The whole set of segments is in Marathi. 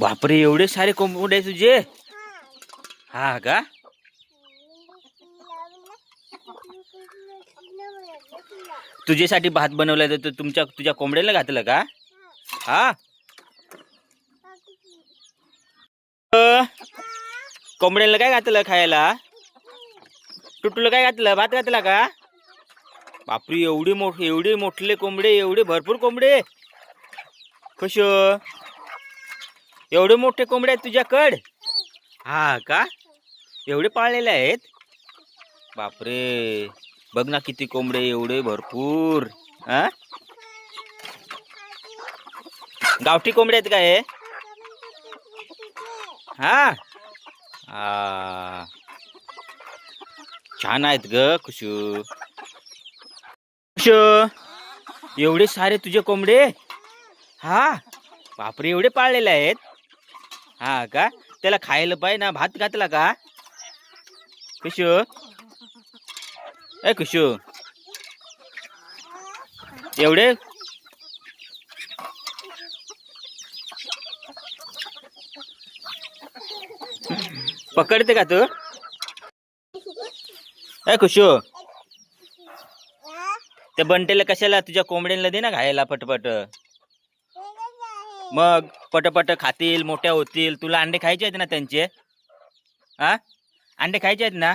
बापरे एवढे सारे कोंबडे आहे तुझे? हा का? तुझ्यासाठी भात बनवलाय तर तुमच्या तुझ्या कोंबड्याला घातलं का? हा? कोंबड्याला काय घातलं खायला? टुटूला काय घातलं? भात घातला का? बापरी एवढी मोठ एवढे मोठले कोंबडे एवढे भरपूर कोंबडे. कश एवढे मोठे कोंबडे आहेत तुझ्याकड? हा का? एवढे पाळलेले आहेत? बापरे. बघ ना किती कोंबडे एवढे भरपूर. हा गावठी कोंबडे आहेत काय हे? हा? छान आहेत ग खुशू. खुशू एवढे सारे तुझे कोंबडे? हा? बापरे एवढे पाळलेले आहेत? हा का? त्याला खायला पाहिजे ना भात घातला का? खुशू ए खुशू एवढे? पकडते का तू? ए खुशू. त्या बंटेला कशाला तुझ्या कोंबड्यांना दे ना खायला पटपट. मग पटपट खातील मोठ्या होतील. तुला अंडे खायचे आहेत ना त्यांचे? हा अंडे खायचे आहेत ना?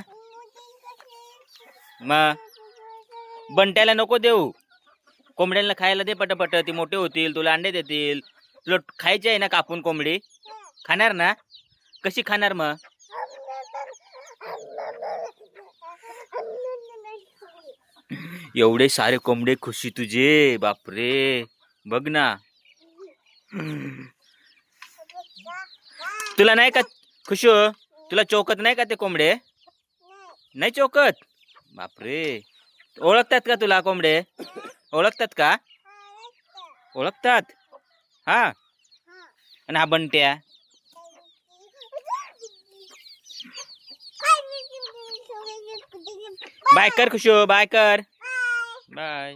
मग बंट्याला नको देऊ. कोंबड्यांना खायला दे पटपट. ती मोठे होतील तुला अंडे देतील. तुला खायचे आहे ना कापून कोंबडी? खाणार ना? कशी खाणार मग एवढे सारे कोंबडे खुशी तुझे. बापरे. बघ ना. तुला नाही का खुशू? तुला चौकत नाही का ते कोंबडे? नाही चौकत? बापरे. ओळखतात का तुला कोंबडे? ओळखतात का? ओळखतात? हा. आणि हा बंट्या? बाय कर खुशू बाय कर. बाय.